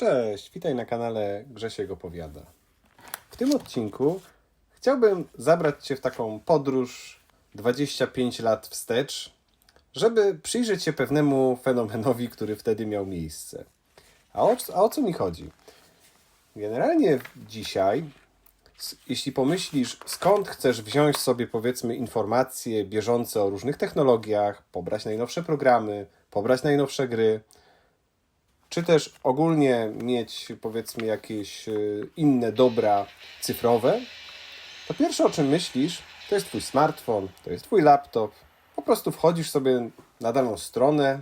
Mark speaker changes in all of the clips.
Speaker 1: Cześć, witaj na kanale Grzesiek Opowiada. W tym odcinku chciałbym zabrać Cię w taką podróż 25 lat wstecz, żeby przyjrzeć się pewnemu fenomenowi, który wtedy miał miejsce. A o, a o co mi chodzi? Generalnie dzisiaj, jeśli pomyślisz, skąd chcesz wziąć sobie, powiedzmy, informacje bieżące o różnych technologiach, pobrać najnowsze programy, pobrać najnowsze gry, czy też ogólnie mieć powiedzmy jakieś y, inne dobra cyfrowe, to pierwsze o czym myślisz, to jest twój smartfon, to jest twój laptop. Po prostu wchodzisz sobie na daną stronę,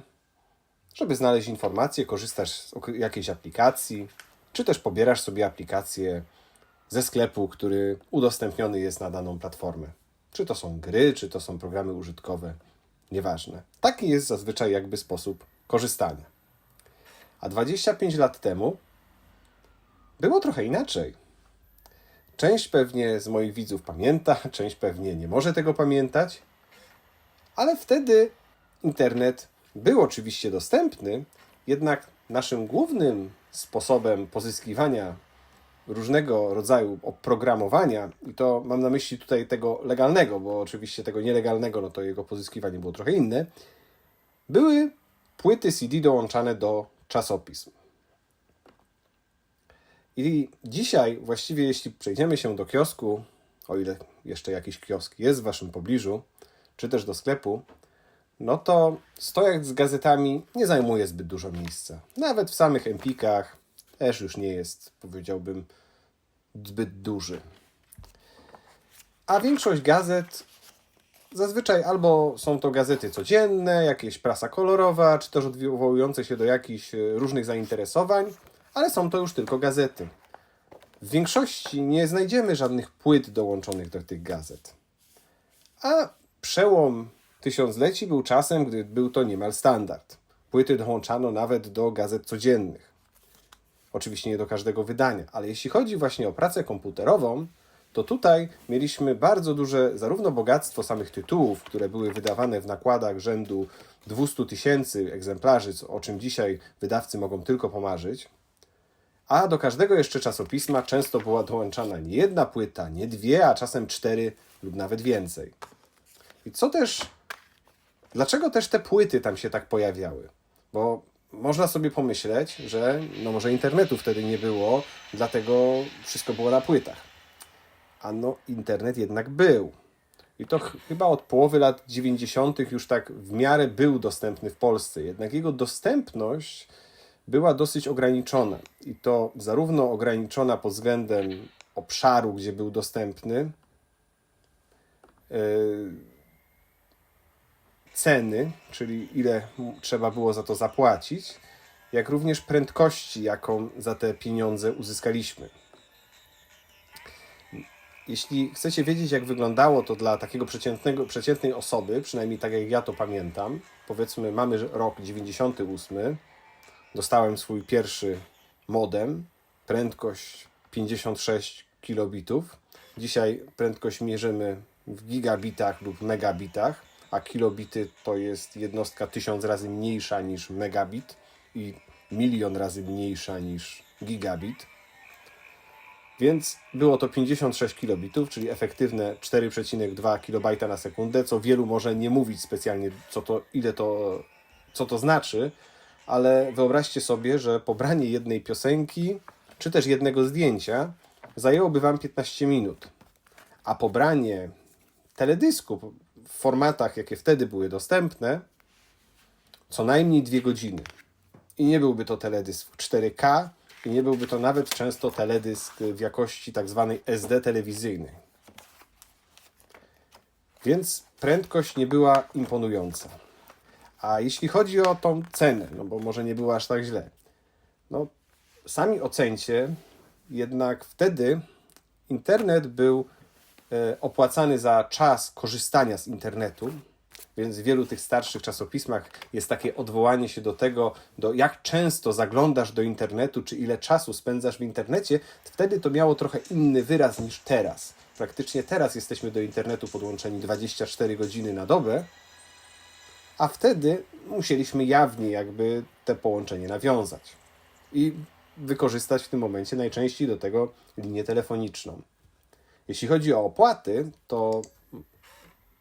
Speaker 1: żeby znaleźć informacje, korzystasz z jakiejś aplikacji, czy też pobierasz sobie aplikację ze sklepu, który udostępniony jest na daną platformę. Czy to są gry, czy to są programy użytkowe, nieważne. Taki jest zazwyczaj jakby sposób korzystania. A 25 lat temu było trochę inaczej. Część pewnie z moich widzów pamięta, część pewnie nie może tego pamiętać, ale wtedy internet był oczywiście dostępny, jednak naszym głównym sposobem pozyskiwania różnego rodzaju oprogramowania, i to mam na myśli tutaj tego legalnego, bo oczywiście tego nielegalnego, no to jego pozyskiwanie było trochę inne, były płyty CD dołączane do czasopism. I dzisiaj, właściwie, jeśli przejdziemy się do kiosku, o ile jeszcze jakiś kiosk jest w waszym pobliżu, czy też do sklepu, no to stojak z gazetami nie zajmuje zbyt dużo miejsca. Nawet w samych empikach też już nie jest, powiedziałbym, zbyt duży. A większość gazet Zazwyczaj albo są to gazety codzienne, jakieś prasa kolorowa, czy też odwołujące się do jakichś e, różnych zainteresowań, ale są to już tylko gazety. W większości nie znajdziemy żadnych płyt dołączonych do tych gazet. A przełom tysiącleci był czasem, gdy był to niemal standard. Płyty dołączano nawet do gazet codziennych. Oczywiście nie do każdego wydania, ale jeśli chodzi właśnie o pracę komputerową, to tutaj mieliśmy bardzo duże zarówno bogactwo samych tytułów, które były wydawane w nakładach rzędu 200 tysięcy egzemplarzy, o czym dzisiaj wydawcy mogą tylko pomarzyć, a do każdego jeszcze czasopisma często była dołączana nie jedna płyta, nie dwie, a czasem cztery lub nawet więcej. I co też Dlaczego też te płyty tam się tak pojawiały? Bo można sobie pomyśleć, że no może internetu wtedy nie było, dlatego wszystko było na płytach. A no internet jednak był. I to ch- chyba od połowy lat 90. już tak w miarę był dostępny w Polsce. Jednak jego dostępność była dosyć ograniczona. I to zarówno ograniczona pod względem obszaru, gdzie był dostępny, yy, ceny, czyli ile trzeba było za to zapłacić, jak również prędkości, jaką za te pieniądze uzyskaliśmy. Jeśli chcecie wiedzieć, jak wyglądało to dla takiego przeciętnego, przeciętnej osoby, przynajmniej tak jak ja to pamiętam, powiedzmy, mamy rok 98, dostałem swój pierwszy modem, prędkość 56 kilobitów. Dzisiaj prędkość mierzymy w gigabitach lub megabitach, a kilobity to jest jednostka tysiąc razy mniejsza niż megabit i milion razy mniejsza niż gigabit. Więc było to 56 kilobitów, czyli efektywne 4,2 kilobajta na sekundę, co wielu może nie mówić specjalnie, co to, ile to, co to znaczy, ale wyobraźcie sobie, że pobranie jednej piosenki, czy też jednego zdjęcia zajęłoby Wam 15 minut, a pobranie teledysku w formatach, jakie wtedy były dostępne, co najmniej dwie godziny. I nie byłby to teledysk w 4K, i nie byłby to nawet często teledysk w jakości tak zwanej SD telewizyjnej. Więc prędkość nie była imponująca. A jeśli chodzi o tą cenę, no bo może nie było aż tak źle, no sami ocencie, jednak wtedy internet był e, opłacany za czas korzystania z internetu, więc w wielu tych starszych czasopismach jest takie odwołanie się do tego, do jak często zaglądasz do internetu, czy ile czasu spędzasz w internecie, wtedy to miało trochę inny wyraz niż teraz. Praktycznie teraz jesteśmy do internetu podłączeni 24 godziny na dobę, a wtedy musieliśmy jawnie jakby te połączenie nawiązać. I wykorzystać w tym momencie najczęściej do tego linię telefoniczną. Jeśli chodzi o opłaty, to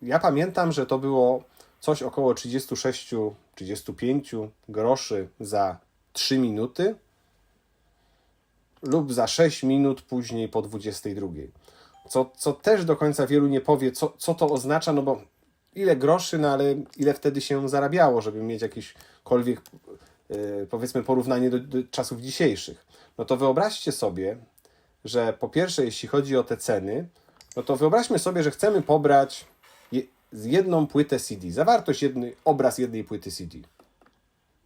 Speaker 1: ja pamiętam, że to było coś około 36-35 groszy za 3 minuty lub za 6 minut później po 22. Co, co też do końca wielu nie powie, co, co to oznacza, no bo ile groszy, no ale ile wtedy się zarabiało, żeby mieć jakiekolwiek, yy, powiedzmy, porównanie do, do czasów dzisiejszych. No to wyobraźcie sobie, że po pierwsze, jeśli chodzi o te ceny, no to wyobraźmy sobie, że chcemy pobrać jedną płytę CD, zawartość jednej, obraz jednej płyty CD.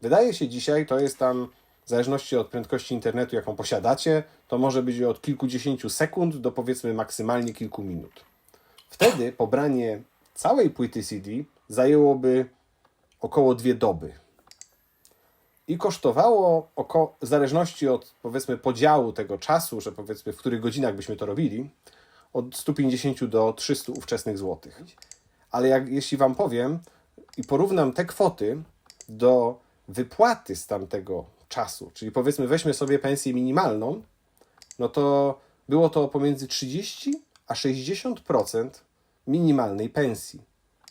Speaker 1: Wydaje się dzisiaj, to jest tam, w zależności od prędkości internetu, jaką posiadacie, to może być od kilkudziesięciu sekund do powiedzmy maksymalnie kilku minut. Wtedy pobranie całej płyty CD zajęłoby około dwie doby. I kosztowało, w zależności od powiedzmy podziału tego czasu, że powiedzmy w których godzinach byśmy to robili, od 150 do 300 ówczesnych złotych. Ale jak, jeśli Wam powiem i porównam te kwoty do wypłaty z tamtego czasu, czyli powiedzmy weźmy sobie pensję minimalną, no to było to pomiędzy 30 a 60% minimalnej pensji.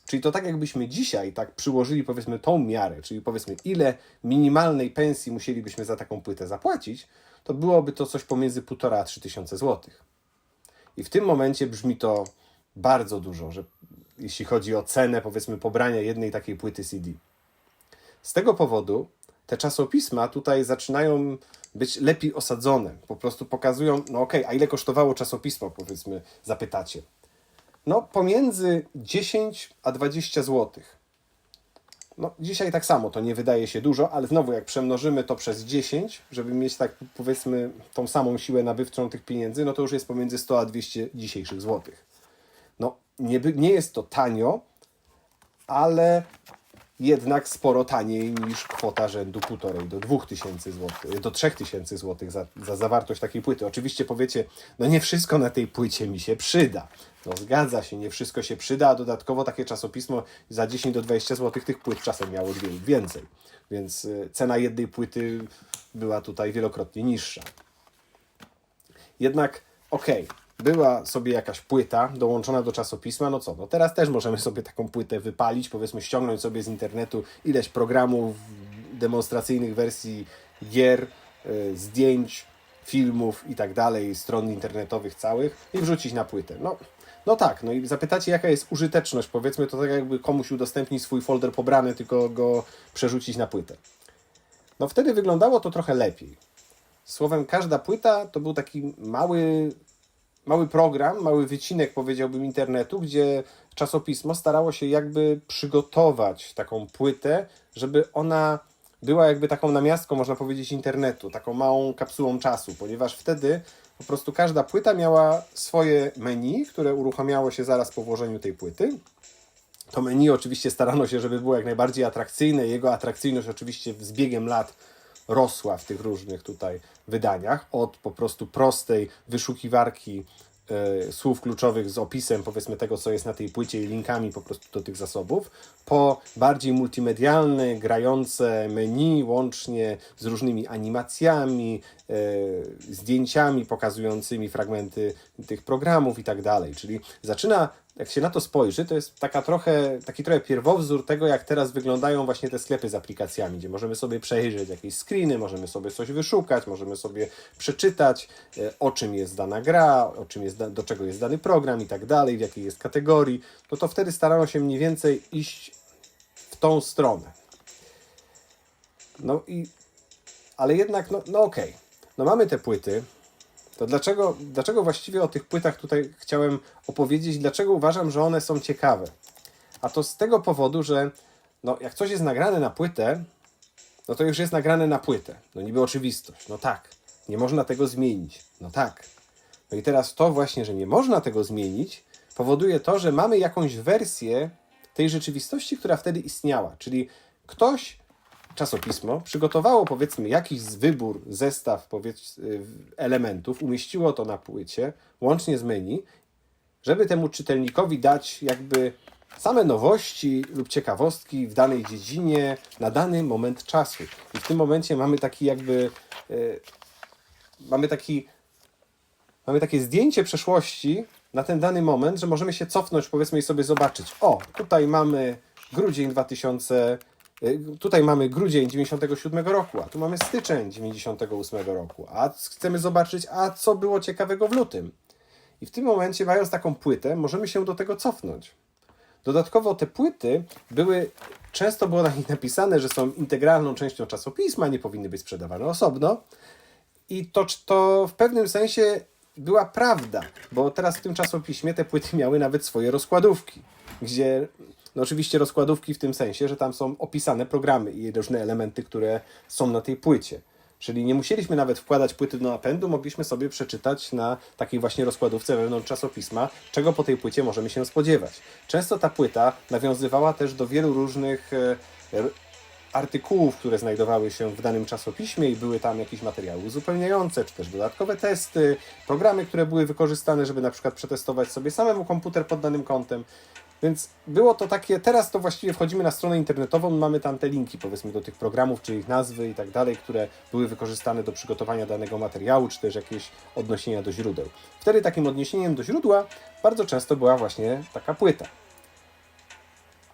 Speaker 1: Czyli to tak jakbyśmy dzisiaj tak przyłożyli powiedzmy tą miarę, czyli powiedzmy ile minimalnej pensji musielibyśmy za taką płytę zapłacić, to byłoby to coś pomiędzy 1,5 a 3 tysiące złotych. I w tym momencie brzmi to bardzo dużo, że jeśli chodzi o cenę powiedzmy pobrania jednej takiej płyty CD. Z tego powodu te czasopisma tutaj zaczynają być lepiej osadzone. Po prostu pokazują, no okej, a ile kosztowało czasopismo, powiedzmy, zapytacie. No, pomiędzy 10 a 20 zł. No, dzisiaj tak samo, to nie wydaje się dużo, ale znowu jak przemnożymy to przez 10, żeby mieć tak powiedzmy tą samą siłę nabywczą tych pieniędzy, no to już jest pomiędzy 100 a 200 dzisiejszych złotych. Nie, nie jest to tanio, ale jednak sporo taniej niż kwota rzędu 1,5 do 2000 zł, do 3000 zł za, za zawartość takiej płyty. Oczywiście powiecie, no nie wszystko na tej płycie mi się przyda. No zgadza się, nie wszystko się przyda, a dodatkowo takie czasopismo za 10 do 20 zł tych płyt czasem miało dwie więcej. Więc y, cena jednej płyty była tutaj wielokrotnie niższa. Jednak okej, była sobie jakaś płyta dołączona do czasopisma, no co, no teraz też możemy sobie taką płytę wypalić, powiedzmy ściągnąć sobie z internetu ileś programów, demonstracyjnych wersji gier, y, zdjęć, filmów i tak dalej, stron internetowych całych i wrzucić na płytę. No, no tak, no i zapytacie jaka jest użyteczność, powiedzmy to tak jakby komuś udostępnić swój folder pobrany, tylko go przerzucić na płytę. No wtedy wyglądało to trochę lepiej. Słowem, każda płyta to był taki mały, mały program, mały wycinek, powiedziałbym, internetu, gdzie czasopismo starało się jakby przygotować taką płytę, żeby ona była jakby taką namiastką, można powiedzieć, internetu, taką małą kapsułą czasu, ponieważ wtedy po prostu każda płyta miała swoje menu, które uruchamiało się zaraz po włożeniu tej płyty. To menu oczywiście starano się, żeby było jak najbardziej atrakcyjne. Jego atrakcyjność oczywiście z biegiem lat rosła w tych różnych tutaj wydaniach. Od po prostu prostej wyszukiwarki e, słów kluczowych z opisem powiedzmy tego, co jest na tej płycie i linkami po prostu do tych zasobów, po bardziej multimedialne, grające menu łącznie z różnymi animacjami, e, zdjęciami pokazującymi fragmenty tych programów i tak dalej. Czyli zaczyna, jak się na to spojrzy, to jest taka trochę, taki trochę pierwowzór tego, jak teraz wyglądają właśnie te sklepy z aplikacjami, gdzie możemy sobie przejrzeć jakieś screeny, możemy sobie coś wyszukać, możemy sobie przeczytać, e, o czym jest dana gra, o czym jest, do czego jest dany program i tak dalej, w jakiej jest kategorii, no to wtedy starano się mniej więcej iść w tą stronę. No i, ale jednak, no, no okej, no mamy te płyty, to dlaczego, dlaczego właściwie o tych płytach tutaj chciałem opowiedzieć? Dlaczego uważam, że one są ciekawe? A to z tego powodu, że no, jak coś jest nagrane na płytę, no to już jest nagrane na płytę. No niby oczywistość. No tak. Nie można tego zmienić. No tak. No i teraz to właśnie, że nie można tego zmienić, powoduje to, że mamy jakąś wersję tej rzeczywistości, która wtedy istniała. Czyli ktoś czasopismo przygotowało powiedzmy jakiś wybór, zestaw y, elementów, umieściło to na płycie, łącznie z menu, żeby temu czytelnikowi dać jakby same nowości lub ciekawostki w danej dziedzinie na dany moment czasu. I w tym momencie mamy taki jakby y, mamy taki mamy takie zdjęcie przeszłości na ten dany moment, że możemy się cofnąć, powiedzmy, i sobie zobaczyć. O, tutaj mamy grudzień 2000, y, tutaj mamy grudzień 97 roku, a tu mamy styczeń 98 roku, a chcemy zobaczyć, a co było ciekawego w lutym. I w tym momencie, mając taką płytę, możemy się do tego cofnąć. Dodatkowo te płyty były, często było na nich napisane, że są integralną częścią czasopisma, nie powinny być sprzedawane osobno. I to, to w pewnym sensie była prawda, bo teraz w tym czasopiśmie te płyty miały nawet swoje rozkładówki, gdzie no oczywiście rozkładówki w tym sensie, że tam są opisane programy i różne elementy, które są na tej płycie. Czyli nie musieliśmy nawet wkładać płyty do napędu, mogliśmy sobie przeczytać na takiej właśnie rozkładówce wewnątrz czasopisma, czego po tej płycie możemy się spodziewać. Często ta płyta nawiązywała też do wielu różnych e, artykułów, które znajdowały się w danym czasopiśmie i były tam jakieś materiały uzupełniające, czy też dodatkowe testy, programy, które były wykorzystane, żeby na przykład przetestować sobie samemu komputer pod danym kątem. Więc było to takie, teraz to właściwie wchodzimy na stronę internetową, mamy tam te linki powiedzmy do tych programów, czy ich nazwy i tak dalej, które były wykorzystane do przygotowania danego materiału, czy też jakieś odniesienia do źródeł. Wtedy takim odniesieniem do źródła bardzo często była właśnie taka płyta.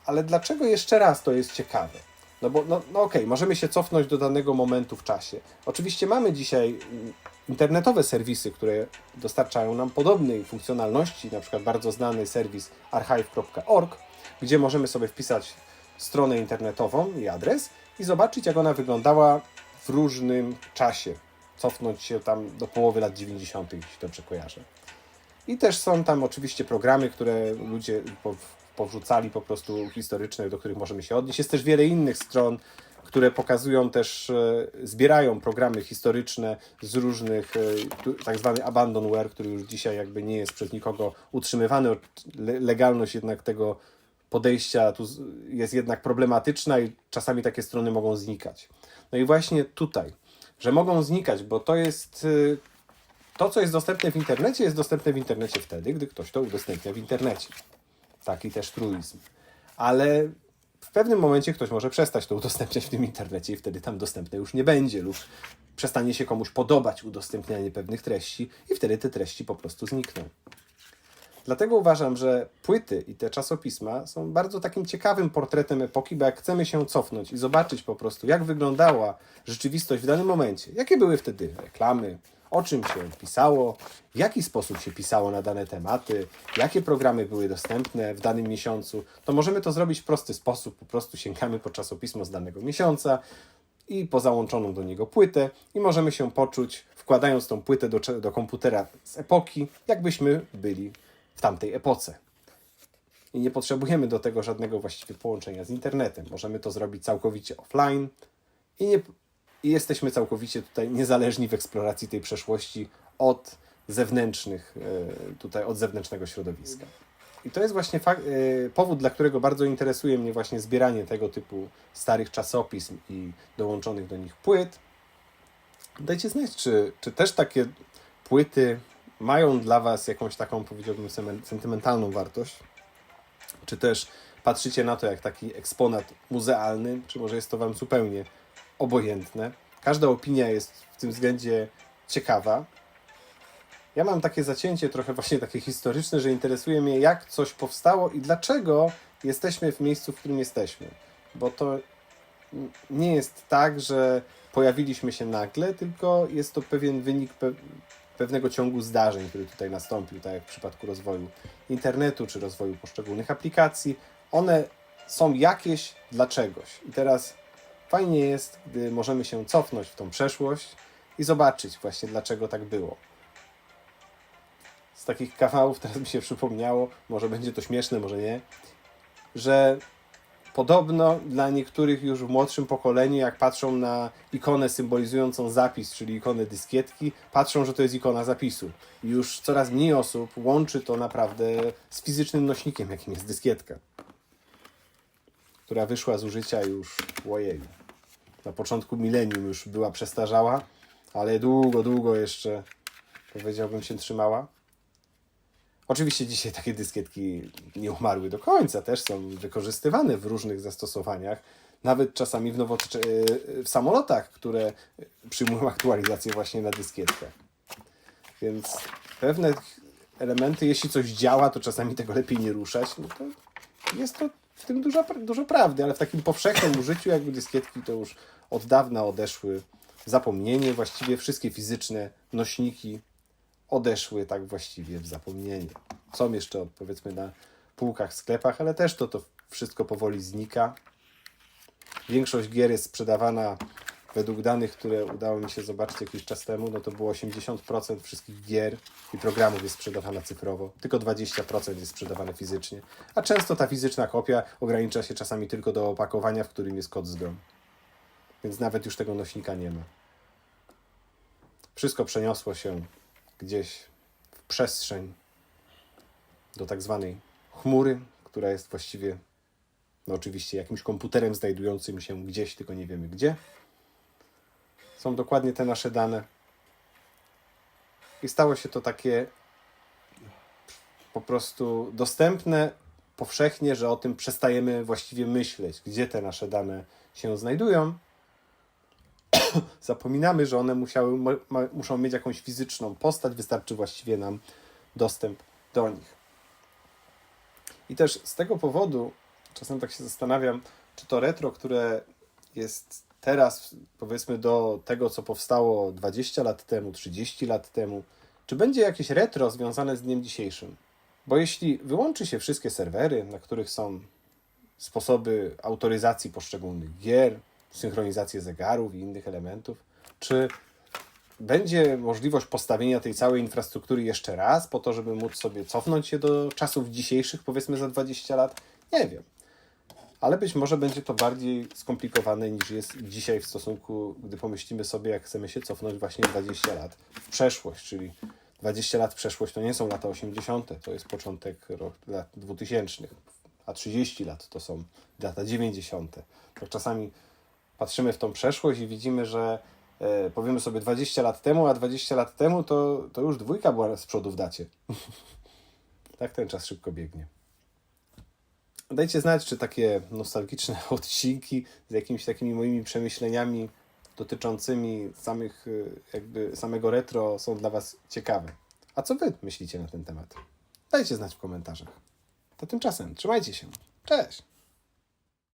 Speaker 1: Ale dlaczego jeszcze raz to jest ciekawe? No bo, no, no okej, możemy się cofnąć do danego momentu w czasie. Oczywiście mamy dzisiaj mm, internetowe serwisy, które dostarczają nam podobnej funkcjonalności, na przykład bardzo znany serwis archive.org, gdzie możemy sobie wpisać stronę internetową i adres i zobaczyć, jak ona wyglądała w różnym czasie. Cofnąć się tam do połowy lat 90., jeśli dobrze kojarzę. I też są tam oczywiście programy, które ludzie po- powrzucali po prostu historyczne, do których możemy się odnieść. Jest też wiele innych stron, które pokazują też, e, zbierają programy historyczne z różnych, e, tak zwany abandonware, który już dzisiaj jakby nie jest przez nikogo utrzymywany. Le- Legalność jednak tego podejścia tu jest jednak problematyczna i czasami takie strony mogą znikać. No i właśnie tutaj, że mogą znikać, bo to jest y, to, co jest dostępne w internecie, jest dostępne w internecie wtedy, gdy ktoś to udostępnia w internecie. Taki też truizm. Ale pewnym momencie ktoś może przestać to udostępniać w tym internecie i wtedy tam dostępne już nie będzie lub przestanie się komuś podobać udostępnianie pewnych treści i wtedy te treści po prostu znikną. Dlatego uważam, że płyty i te czasopisma są bardzo takim ciekawym portretem epoki, bo jak chcemy się cofnąć i zobaczyć po prostu, jak wyglądała rzeczywistość w danym momencie, jakie były wtedy reklamy, o czym się pisało, w jaki sposób się pisało na dane tematy, jakie programy były dostępne w danym miesiącu, to możemy to zrobić w prosty sposób. Po prostu sięgamy po czasopismo z danego miesiąca i po załączoną do niego płytę i możemy się poczuć, wkładając tą płytę do, do komputera z epoki, jakbyśmy byli w tamtej epoce. I nie potrzebujemy do tego żadnego właściwie połączenia z internetem. Możemy to zrobić całkowicie offline i, nie, i jesteśmy całkowicie tutaj niezależni w eksploracji tej przeszłości od zewnętrznych, e, tutaj od zewnętrznego środowiska. I to jest właśnie e, powód, dla którego bardzo interesuje mnie właśnie zbieranie tego typu starych czasopism i dołączonych do nich płyt. Dajcie znać, czy, czy też takie płyty mają dla Was jakąś taką, powiedziałbym, sentymentalną wartość? Czy też patrzycie na to jak taki eksponat muzealny, czy może jest to Wam zupełnie obojętne? Każda opinia jest w tym względzie ciekawa. Ja mam takie zacięcie trochę właśnie takie historyczne, że interesuje mnie jak coś powstało i dlaczego jesteśmy w miejscu, w którym jesteśmy. Bo to nie jest tak, że pojawiliśmy się nagle, tylko jest to pewien wynik pe pewnego ciągu zdarzeń, który tutaj nastąpił, tak jak w przypadku rozwoju internetu czy rozwoju poszczególnych aplikacji. One są jakieś dla czegoś. I teraz fajnie jest, gdy możemy się cofnąć w tą przeszłość i zobaczyć właśnie, dlaczego tak było. Z takich kawałów teraz mi się przypomniało, może będzie to śmieszne, może nie, że Podobno dla niektórych już w młodszym pokoleniu, jak patrzą na ikonę symbolizującą zapis, czyli ikonę dyskietki, patrzą, że to jest ikona zapisu. Już coraz mniej osób łączy to naprawdę z fizycznym nośnikiem, jakim jest dyskietka, która wyszła z użycia już ojej. Na początku milenium już była przestarzała, ale długo, długo jeszcze powiedziałbym się trzymała. Oczywiście dzisiaj takie dyskietki nie umarły do końca, też są wykorzystywane w różnych zastosowaniach. nawet czasami w, e, w samolotach, które przyjmują aktualizację właśnie na dyskietkach. Więc pewne elementy, jeśli coś działa, to czasami tego lepiej nie ruszać. No to jest to w tym dużo, dużo prawdy, ale w takim powszechnym użyciu jakby dyskietki to już od dawna odeszły w zapomnienie. Właściwie wszystkie fizyczne nośniki odeszły tak właściwie w zapomnienie. Są jeszcze powiedzmy na półkach sklepach, ale też to, to wszystko powoli znika. Większość gier jest sprzedawana według danych, które udało mi się zobaczyć jakiś czas temu, no to było 80% wszystkich gier i programów jest sprzedawana cyfrowo, tylko 20% jest sprzedawane fizycznie, a często ta fizyczna kopia ogranicza się czasami tylko do opakowania, w którym jest kod z. Więc nawet już tego nośnika nie ma. Wszystko przeniosło się gdzieś w przestrzeń do tak zwanej chmury, która jest właściwie, no oczywiście, jakimś komputerem znajdującym się gdzieś, tylko nie wiemy gdzie. Są dokładnie te nasze dane. I stało się to takie po prostu dostępne powszechnie, że o tym przestajemy właściwie myśleć, gdzie te nasze dane się znajdują. Zapominamy, że one musiały, muszą mieć jakąś fizyczną postać, wystarczy właściwie nam dostęp do nich. I też z tego powodu czasem tak się zastanawiam, czy to retro, które jest teraz, powiedzmy, do tego, co powstało 20 lat temu, 30 lat temu, czy będzie jakieś retro związane z dniem dzisiejszym? Bo jeśli wyłączy się wszystkie serwery, na których są sposoby autoryzacji poszczególnych gier, synchronizację zegarów i innych elementów, czy będzie możliwość postawienia tej całej infrastruktury jeszcze raz, po to, żeby móc sobie cofnąć się do czasów dzisiejszych, powiedzmy za 20 lat? Nie wiem. Ale być może będzie to bardziej skomplikowane niż jest dzisiaj w stosunku, gdy pomyślimy sobie, jak chcemy się cofnąć właśnie 20 lat w przeszłość, czyli 20 lat w przeszłość to nie są lata 80., to jest początek lat 2000, a 30 lat to są lata 90. Tak czasami patrzymy w tą przeszłość i widzimy, że e, powiemy sobie 20 lat temu, a 20 lat temu to, to już dwójka była z przodu w dacie. tak ten czas szybko biegnie. Dajcie znać, czy takie nostalgiczne odcinki z jakimiś takimi moimi przemyśleniami dotyczącymi samych, y, jakby samego retro są dla Was ciekawe. A co Wy myślicie na ten temat? Dajcie znać w komentarzach. To tymczasem trzymajcie się. Cześć!